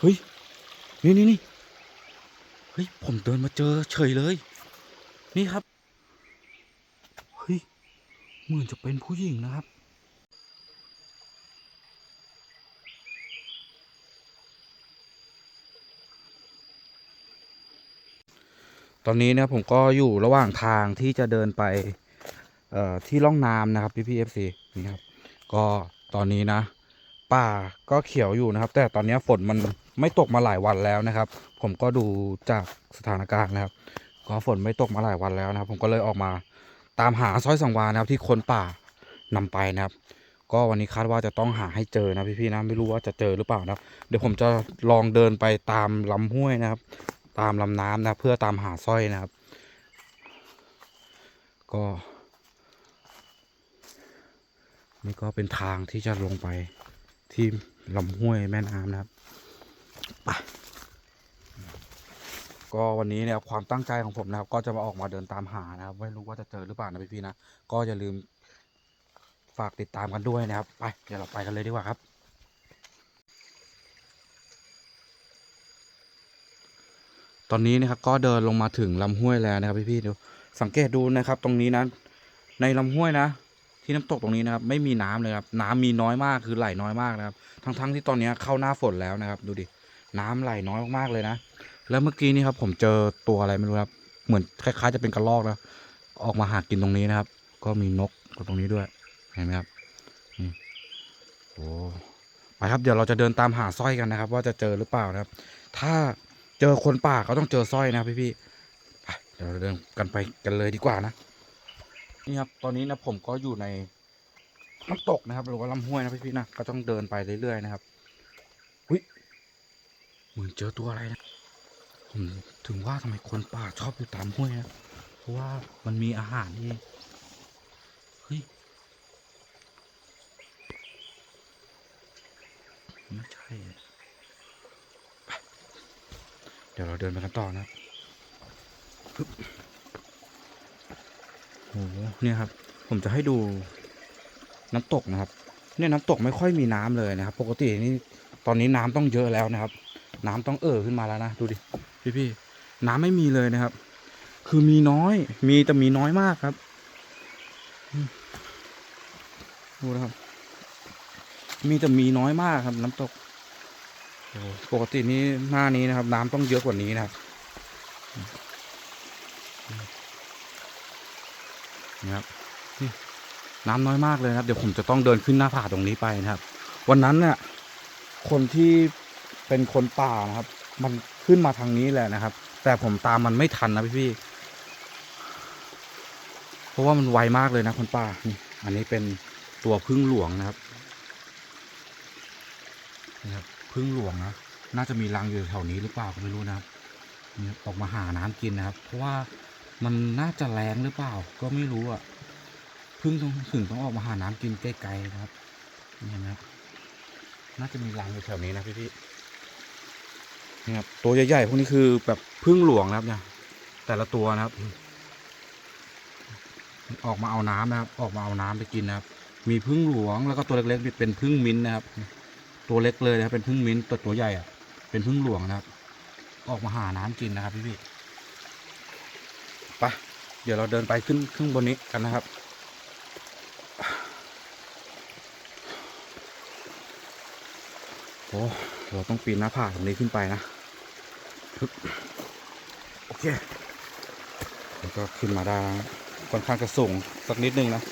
เฮ้ย นี่นี่นี่เฮ้ย ผมเดินมาเจอเฉยเลย นี่ครับ เฮ้ย เหมือนจะเป็นผู้หญิงนะครับตอนนี้นี่ยผมก็อยู่ระหว่างทางที่จะเดินไปเอ่อที่ร่องน้ำนะครับพี่พี่เอฟซีนี่ครับ ก็ตอนนี้นะ ป่าก็เขียวอยู่นะครับ แต่ตอนนี้ฝนมันไม่ตกมาหลายวันแล้วนะครับ ผมก็ดูจากสถานการณ์นะครับ ก็ฝนไม่ตกมาหลายวันแล้วนะครับ ผมก็เลยออกมาตามหาสร้อยสังวานะครับที่คนป่านำไปนะครับ ก็วันนี้คาดว่าจะต้องหาให้เจอนะพี่ๆนะไม่รู้ว่าจะเจอหรือเปล่านะครับ เดี๋ยวผมจะลองเดินไปตามลำห้วยนะครับ ตามลำน้ำนะเพื่อตามหาสร้อยนะครับ ก็นี่ก็เป็นทางที่จะลงไป ที่ลำห้วยแม่น้ำนะครับไปก็วันนี้เนี่ยความตั้งใจของผมนะครับ ก็จะมาออกมาเดินตามหานะครับ ไม่รู้ว่าจะเจอหรือเปล่านะพี่ๆนะก็อย่าลืมฝากติดตามกันด้วยนะครับไปเดี๋ยวเราไปกันเลยดีกว่าครับตอนนี้นะครับก็เดินลงมาถึงลำห้วยแล้วนะครับพี่ๆดูสังเกตดูนะครับ ตรงนี้นะในลำห้วยนะ ที่น้ำตกตรงนี้นะครับ ไม่มีน้ำเลยครับ น้ำมีน้อยมากคือไหลน้อยมากนะครับ ทั้งๆที่ตอนนี้เข้าหน้าฝนแล้วนะครับ ดูดิน้ำไหลน้อยมากๆเลยนะ แล้วเมื่อกี้นี่ครับ ผมเจอตัวอะไรไม่รู้ครับ เหมือนคล้ายๆจะเป็นกระรอกนะออกมาหากินตรงนี้นะครับ ก็มีนกตรงนี้ด้วยเห็นไหมครับโอ้ไปครับเดี๋ยวเราจะเดินตามหาสร้อยกันนะครับ ว่าจะเจอหรือเปล่านะครับ ถ้าเจอคนป่าก็ต้องเจอสร้อยนะพี่ๆไปเดี๋ยวเราเดินกันไปกันเลยดีกว่านะ นี่ครับ ตอนนี้นะผมก็อยู่ในน้ำตกนะครับหรือว่าลำห้วยนะพี่ๆนะก็ต้องเดินไปเรื่อยๆนะครับอุ้ยเหมือนเจอตัวอะไรนะผมถึงว่าทำไมคนป่าชอบอยู่ตามห้วยนะเพราะว่ามันมีอาหารที่เฮ้ยไม่ใช่ไปเดี๋ยวเราเดินไปกันต่อนะครับ อ้เนี่ยครับ ผมจะให้ดูน้ำตกนะครับ เนี่ยน้ำตกไม่ค่อยมีน้ำเลยนะครับ ปกตินี่ตอนนี้น้ำต้องเยอะแล้วนะครับ น้ำต้องเอ่อขึ้นมาแล้วนะดูดิพี่พี่ๆน้ำไม่มีเลยนะครับ คือมีน้อย มีแต่มีน้อยมากครับดูนะครับ มีแต่มีน้อยมากครับ น้ำตกปกตินี้หน้านี้นะครับ น้ำต้องเยอะกว่านี้นะครับ นี่ครับนี่น้ำน้อยมากเลยนะครับเดี๋ยวผมจะต้องเดินขึ้นหน้าผาตรงนี้ไปนะครับ วันนั้นเนี่ยคนที่เป็นคนป่านะครับ มันขึ้นมาทางนี้แหละนะครับ แต่ผมตามมันไม่ทันนะพี่พี่เพราะว่ามันไวมากเลยนะคนป่านี่อันนี้เป็นตัวพึ่งหลวงนะครับนี่ครับพึ่งหลวงนะน่าจะมีรังอยู่แถวนี้หรือเปล่าก็ไม่รู้นะครับออกมาหาน้ำกินนะครับ เพราะว่า มันน่าจะแรงหรือเปล่า ก็ไม่รู้อะพึ่งต้องถึงต้องออกมาหาน้ำกินไกลๆนะครับนี่เห็นะครับ น่าจะมีรังอยู่แถวนี้นะพี่ๆนี่ครับตัวใหญ่ๆพวกนี้คือแบบพึ่งหลวงนะครับ เนี่ย แต่ละตัวนะครับ ออกมาเอาน้ำนะครับ ออกมาเอาน้ำไปกินนะครับ มีพึ่งหลวงแล้วก็ตัวเล็กๆเป็นพึ่งมิ้นนะครับ ตัวเล็กเลยนะครับเป็นพึ่งมิ้นตัวตัวใหญ่อะเป็นพึ่งหลวงนะครับ ออกมาหาน้ำกินนะครับพี่พี่ๆ ไปเดี๋ยวเราเดินไปขึ้นข้างบนนี้กันนะครับ โอ้เราต้องปีนหน้าผาตรงนี้ขึ้นไปนะโอเคแล้วก็ขึ้นมาได้ค่อนข้างจะสูงสักนิดนึงนะ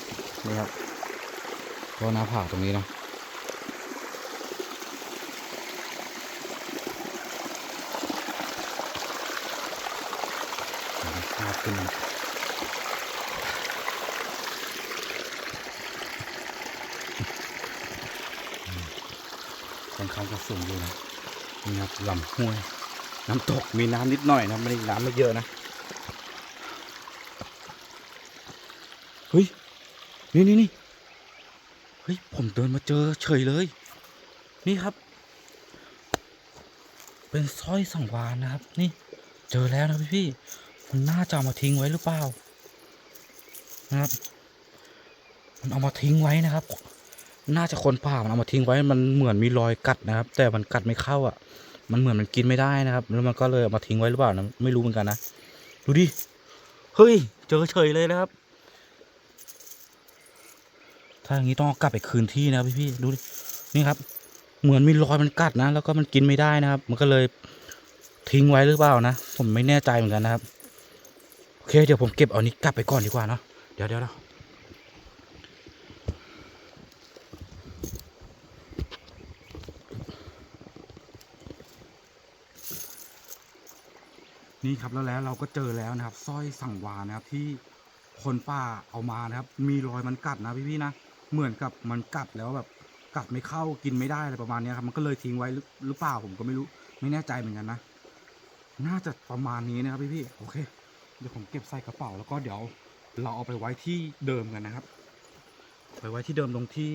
นี่ครับก็หน้าผาตรงนี้นะ ภาพขึ้นมาค่อนข้างจะสูงอยู่นะนี่ครับลำห้วย น้ำตกมีน้ำนิดหน่อยนะไม่ได้น้ำไม่เยอะนะเฮ้ยนี่นี่นี่เฮ้ยผมเดินมาเจอเฉยเลย นี่ครับ เป็นสร้อยสังวานนะครับ นี่เจอแล้วนะพี่พี่ มันน่าจะเอามาทิ้งไว้หรือเปล่านะครับ มันเอามาทิ้งไว้นะครับ น่าจะคนป่ามันเอามาทิ้งไว้ มันเหมือนมีรอยกัดนะครับ แต่มันกัดไม่เข้าอะ มันเหมือนมันกินไม่ได้นะครับ แล้วมันก็เลยเอามาทิ้งไว้หรือเปล่านะไม่รู้เหมือนกันนะดูดิเฮ้ย เจอเฉยเลยนะครับ ถ้าอย่างนี้ต้องกลับไปคืนที่นะครับพี่ดูดินี่ครับ เหมือนมีรอยมันกัดนะ แล้วก็มันกินไม่ได้นะครับ มันก็เลยทิ้งไว้หรือเปล่านะ ผมไม่แน่ใจเหมือนกันนะครับ โอเคเดี๋ยวผมเก็บเอานี้กลับไปก่อนดีกว่าเนาะเดี๋ยวเดี๋ยวเดี๋ยวนี่ครับแล้วแล้วเราก็เจอแล้วนะครับสร้อยสังวานะครับที่คนป้าเอามานะครับ มีรอยมันกัดนะพี่ๆนะเหมือนกับมันกัดแล้วแบบกัดไม่เข้ากินไม่ได้อะไรประมาณนี้ครับมันก็เลยทิ้งไว้หรือหรือเปล่าผมก็ไม่รู้ไม่แน่ใจเหมือนกันนะ น่าจะประมาณนี้นะครับพี่ๆโอเค เดี๋ยวผมเก็บใส่กระเป๋าแล้วก็เดี๋ยวเราเอาไปไว้ที่เดิมกันนะครับ ไปไว้ที่เดิมตรงที่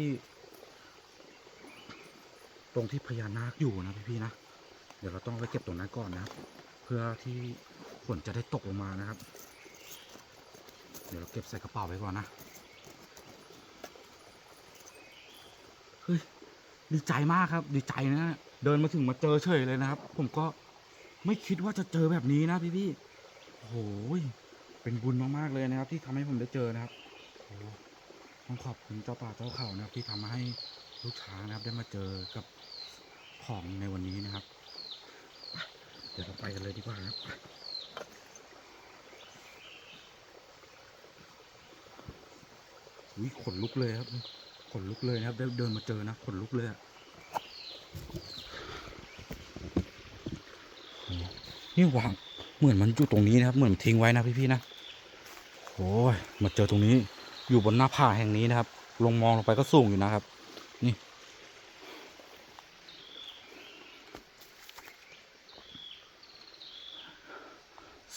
ตรงที่พญานาคอยู่นะพี่ๆนะ เดี๋ยวเราต้องไปเก็บตรงนั้นก่อนนะครับ เพื่อที่ฝนจะได้ตกลงมานะครับ เดี๋ยวเราเก็บใส่กระเป๋าไว้ก่อนนะ เฮ้ยดีใจมากครับ ดีใจนะ เดินมาถึงมาเจอเฉยเลยนะครับ ผมก็ไม่คิดว่าจะเจอแบบนี้นะพี่ๆ โอ้โหยเป็นบุญมากๆเลยนะครับ ที่ทำให้ผมได้เจอนะครับโอ้ต้องขอบคุณเจ้าป่าเจ้าเขานะครับ ที่ทำให้ลูกช้างนะครับ ได้มาเจอกับของในวันนี้นะครับ เดี๋ยวเราไปกันเลยดีกว่าครับอุ้ยขนลุกเลยครับขนลุกเลยนะครับ ได้เดินมาเจอนะขนลุกเลยอะนี่วาง เหมือนมันอยู่ตรงนี้นะครับ เหมือนทิ้งไว้นะพี่ๆนะโอ้ยมาเจอตรงนี้ อยู่บนหน้าผาแห่งนี้นะครับ ลงมองลงไปก็สูงอยู่นะครับ นี่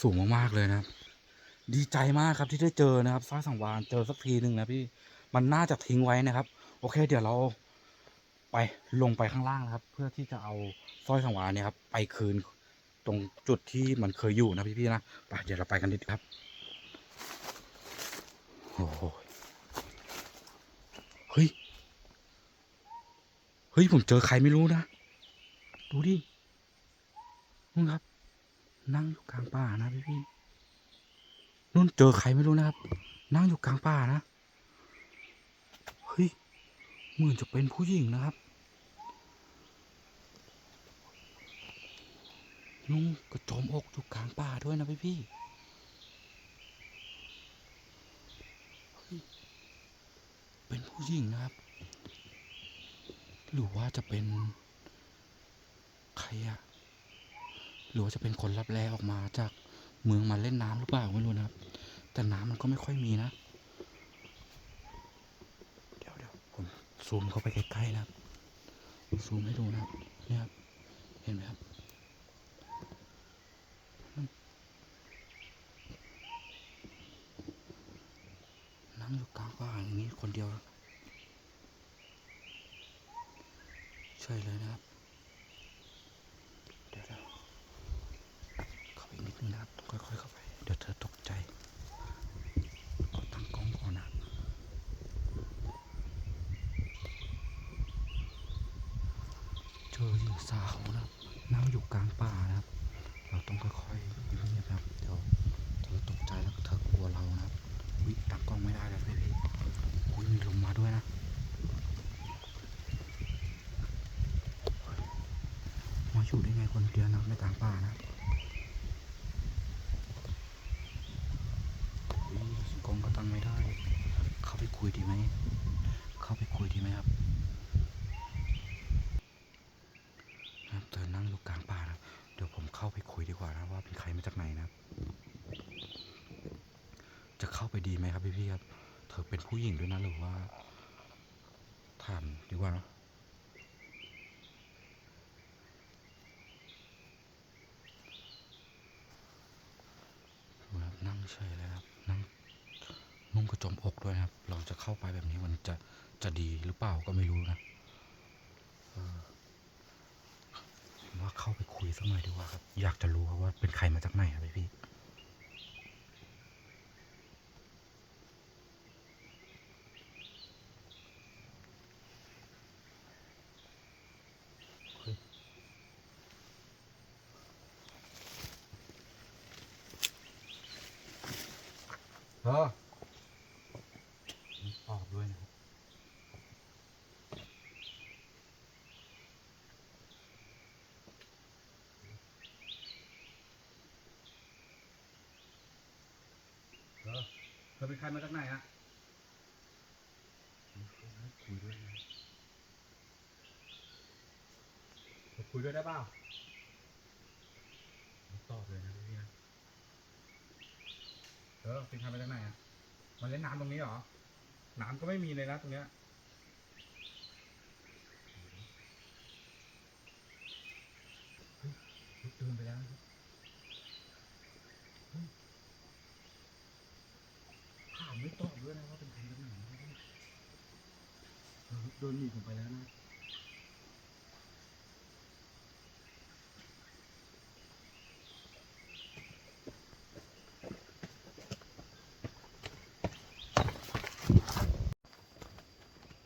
สูงมากๆเลยนะครับ ดีใจมากครับที่ได้เจอนะครับสร้อยสังวานเจอสักทีหนึ่งนะพี่ มันน่าจะทิ้งไว้นะครับ โอเค เดี๋ยวเราไปลงไปข้างล่างนะครับ เพื่อที่จะเอาสร้อยสังวานเนี่ยครับ ไปคืน ตรงจุดที่มันเคยอยู่นะพี่ๆนะไปเดี๋ยวเราไปกันดีครับโอ้โหเฮ้ยเฮ้ยผมเจอใครไม่รู้นะ ดูดินู่นครับ นั่งอยู่กลางป่านะพี่ๆนู่นเจอใครไม่รู้นะครับ นั่งอยู่กลางป่านะ เฮ้ยเหมือนจะเป็นผู้หญิงนะครับ นุ่งกระโจมอกอยู่กลางป่าด้วยนะพี่พี่เฮ้ยเป็นผู้หญิงนะครับ หรือว่าจะเป็นใครอะหรือว่าจะเป็นคนรับแลออกมาจากเมืองมาเล่นน้ำหรือเปล่าไม่รู้นะครับ แต่น้ำมันก็ไม่ค่อยมีนะ เดี๋ยวเดี๋ยวผมซูมเข้าไปใกล้ๆนะครับซูมให้ดูนะครับเนี่ยครับเห็นไหมครับ นั่ ว่าอย่างนี้คนเดียวใช่เลยนะครับ เดี๋ยวเราเข้าไปนิดนึงนะครับ ค่อยๆเข้าไป เดี๋ยวเธอตกใจขอตั้งกล้องก่อนนะเจอหญิงสาวนะครับนั่งอยู่กลางป่านะครับ เราต้องค่อยๆเงียบๆนะครับ เดี๋ยวเธอตกใจแล้วเธอกลัวเรานะครับ ตั้งกล้องไม่ได้แล้วพี่พี่อุ้ยมีลมมาด้วยนะมาอยู่ได้ไงคนเดียวนะไม่ต่างป่านะกล้องก็ตั้งไม่ได้ เข้าไปคุยดีไหม เข้าไปคุยดีไหมครับครับเธอนั่งอยู่กลางป่านะ เดี๋ยวผมเข้าไปคุยดีกว่านะว่าเป็นใครมาจากไหนนะครับ ไปดีไหมครับพี่พี่ครับเธอเป็นผู้หญิงด้วยนะหรือว่าถามดีกว่านะดูนะครับนั่งเฉยเลยครับนั่งนุ่งกระจมอกด้วยครับ เราจะเข้าไปแบบนี้มันจะจะดีหรือเปล่าก็ไม่รู้นะว่าเข้าไปคุยสักหน่อยดีกว่าครับ อยากจะรู้ครับว่าเป็นใครมาจากไหนครับพี่พี่ๆ เธอตอบด้วยนะครับเธอ เธอเป็นใครมาจากไหนอะคุยด้วยนะเธอคุยด้วยได้เปล่าไม่ตอบเลยนะพี่นะเธอเป็นใครมาจากไหนอะมาเล่นน้ำตรงนี้เหรอ น้ำก็ไม่มีเลยนะตรงเนี้ยเฮ้ยเดินไปแล้วนะครับเฮ้ยถามไม่ตอบด้วยนะว่าเป็นใครกันไหนนะครับเออเดนหนีผมไปแล้วนะ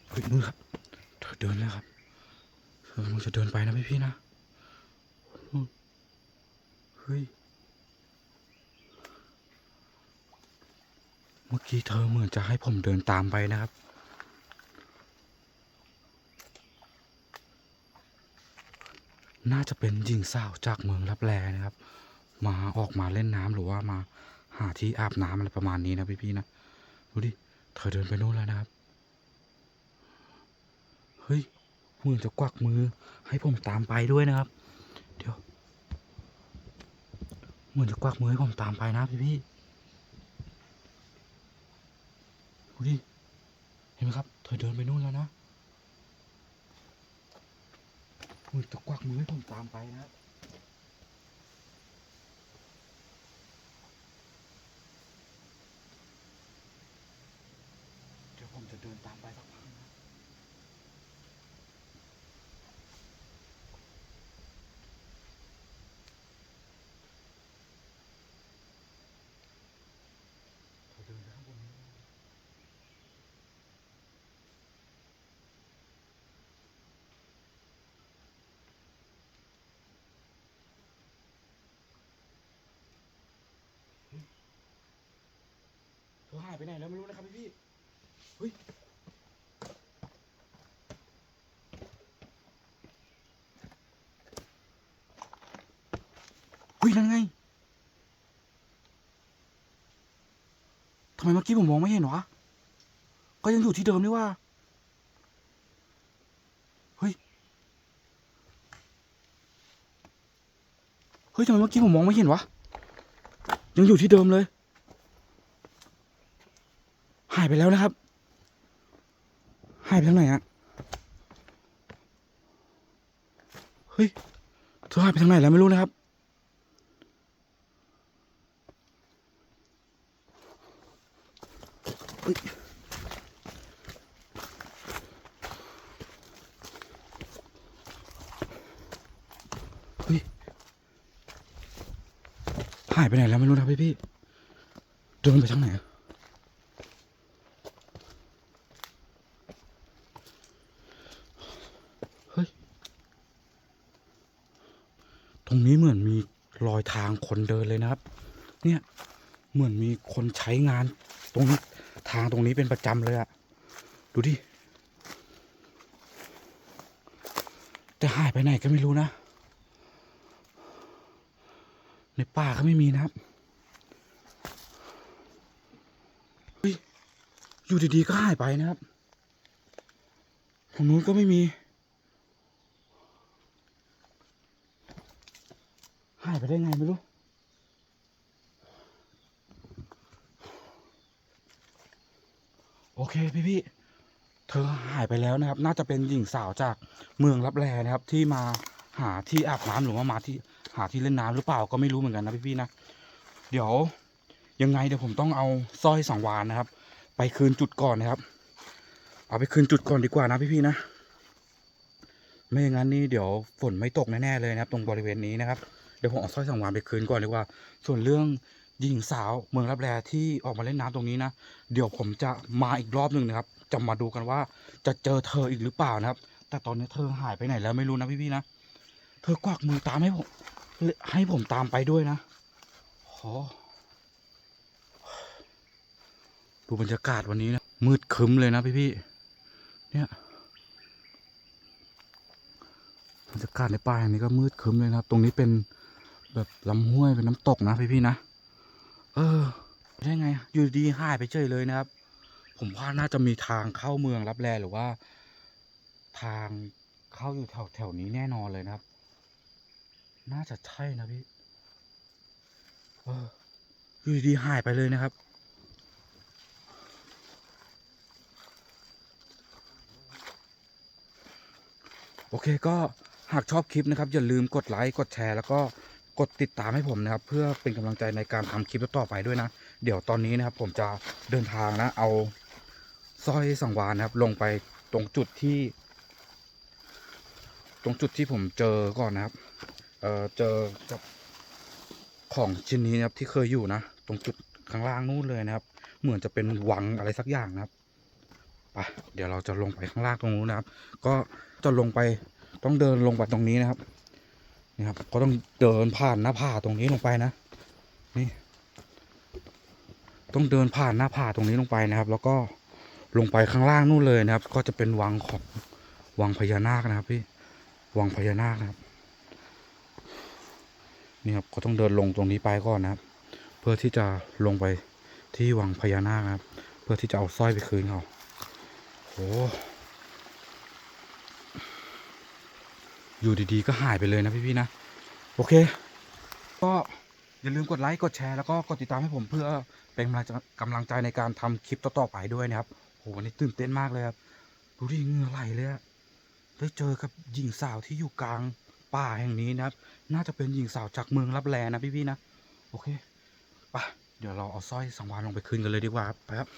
เฮ้ยนู่นครับเธอเดินแล้วครับเธอกำลังจะเดินไปนะพี่พี่นะนู่นเฮ้ย เมื่อกี้เธอเหมือนจะให้ผมเดินตามไปนะครับ น่าจะเป็นหญิงสาวจากเมืองรับแลนะครับ มาออกมาเล่นน้ำหรือว่ามาหาที่อาบน้ำอะไรประมาณนี้นะพี่พี่ๆนะดูดิเธอเดินไปโน่นแล้วนะครับ เฮ้ยเหมือนจะกวักมือ ให้ผมตามไปด้วยนะครับ เดี๋ยวเหมือนจะกวักมือให้ผมตามไปนะพี่พี่ดูดิเห็นไหมครับ เธอเดินไปนู่นแล้วนะเห มือนจะกวักมือให้ผมตามไปนะครับเดี๋ยวผมจะเดินตามไปสักพักนะ เขาเดินไปข้างบนนี้เฮ้ยเขาหายไปไหนแล้วไม่รู้นะครับพี่พี่ เฮ้ยเฮ้ยนั่นไงทำไมเมื่อกี้ผมมองไม่เห็นวะก็ยังอยู่ที่เดิมนี่ว่าเฮ้ยเฮ้ยทำไมเมื่อกี้ผมมองไม่เห็นวะยังอยู่ที่เดิมเลย หายไปแล้วนะครับ หายไปทางไหนอะเฮ้ย เธอหายไปทางไหนแล้วไม่รู้นะครับ เฮ้ยหายไปไหนแล้วไม่รู้นะพี่พี่เดินไปทางไหนอะเฮ้ย ต รงนี้เหมือนมีรอยทางคนเดินเลยนะครับ เนี่ยเหมือนมีคนใช้งาน ตรงนี้ทางตรงนี้เป็นประจำเลยอะดูดิแต่หายไปไหนก็ไม่รู้นะ ในป่าก็ไม่มีนะครับอยู่ดีๆก็หายไปนะครับตรงนู้นก็ไม่มี หายไปได้ไงไม่รู้โอเคพี่ๆเธอหายไปแล้วนะครับ น่าจะเป็นหญิงสาวจากเมืองรับแลนะครับ ที่มาหาที่อาบน้ำหรือว่ามาที่หาที่เล่นน้ำหรือเปล่าก็ไม่รู้เหมือนกันนะพี่ๆนะเดี๋ยวยังไงเดี๋ยวผมต้องเอาสร้อยสังวานนะครับ ไปคืนจุดก่อนนะครับ เอาไปคืนจุดก่อนดีกว่านะพี่ๆนะไม่อย่างนั้นนี่เดี๋ยวฝนไม่ตกแน่ๆเลยนะครับ ตรงบริเวณนี้นะครับ เดี๋ยวผมเอาสร้อยสังวานไปคืนก่อนดีกว่า ส่วนเรื่องหญิงสาวเมืองรับแลที่ออกมาเล่นน้ำตรงนี้นะ เดี๋ยวผมจะมาอีกรอบหนึ่งนะครับ จะมาดูกันว่าจะเจอเธออีกหรือเปล่านะครับ แต่ตอนนี้เธอหายไปไหนแล้วไม่รู้นะพี่ๆนะ เธอกวักมือตามให้ผม ให้ผมตามไปด้วยนะโหดูบรรยากาศวันนี้นะ มืดคึ้มเลยนะพี่พี่ๆ เนี่ยบรรยากาศในป่าแห่งนี้ก็มืดคึ้มเลยนะครับ ตรงนี้เป็น แบบลำห้วยเป็นน้ำตกนะพี่พี่นะ เออ ได้ไง อยู่ดีหายไปเฉยเลยนะครับ ผมว่าน่าจะมีทางเข้าเมืองรับแลหรือว่า ทางเข้าอยู่แถวแถวนี้แน่นอนเลยนะครับ น่าจะใช่นะพี่ เออ อยู่ดีหายไปเลยนะครับโอเคก็หากชอบคลิปนะครับ อย่าลืมกดไลค์ กดแชร์ แล้วก็ กดติดตามให้ผมนะครับ เพื่อเป็นกำลังใจในการทำคลิปต่อไปด้วยนะ เดี๋ยวตอนนี้นะครับ ผมจะเดินทางนะ เอาสร้อยสังวานนะครับ ลงไปตรงจุดที่ ตรงจุดที่ผมเจอก่อนนะครับ เออเจอกับของชิ้นนี้นะครับที่เคยอยู่นะ ตรงจุดข้างล่างนู่นเลยนะครับ เหมือนจะเป็นวังอะไรสักอย่างนะครับไปเดี๋ยวเราจะลงไปข้างล่างตรงนู้นนะครับ ก็จะลงไปต้องเดินลงไปตรงนี้นะครับ นี่ครับก็ต้องเดินผ่านหน้าผาตรงนี้ลงไปนะ นี่ ต้องเดินผ่านหน้าผาตรงนี้ลงไปนะครับ แล้วก็ลงไปข้างล่างนู่นเลยนะครับ ก็จะเป็นวังของวังพญานาคนะครับ พี่วังพญานาคนะครับนี่ครับก็ต้องเดินลงตรงนี้ไปก่อนนะครับ เพื่อที่จะลงไปที่วังพญานาคนะครับ เพื่อที่จะเอาสร้อยไปคืนเขาโอ้ อยู่ดีๆก็หายไปเลยนะพี่ๆนะ โอเค ก็อย่าลืมกดไลค์กดแชร์แล้วก็กดติดตามให้ผมเพื่อเป็นกำลังใจกำลังใจในการทำคลิปต่อๆไปด้วยนะครับโหวันนี้ตื่นเต้นมากเลยครับดูดิเหงื่อไหลเลยอะได้เจอกับหญิงสาวที่อยู่กลางป่าแห่งนี้นะครับ น่าจะเป็นหญิงสาวจากเมืองรับแลนะพี่ๆนะ โอเค ไป เดี๋ยวเราเอาสร้อยสังวานลงไปคืนกันเลยดีกว่าครับไปครับ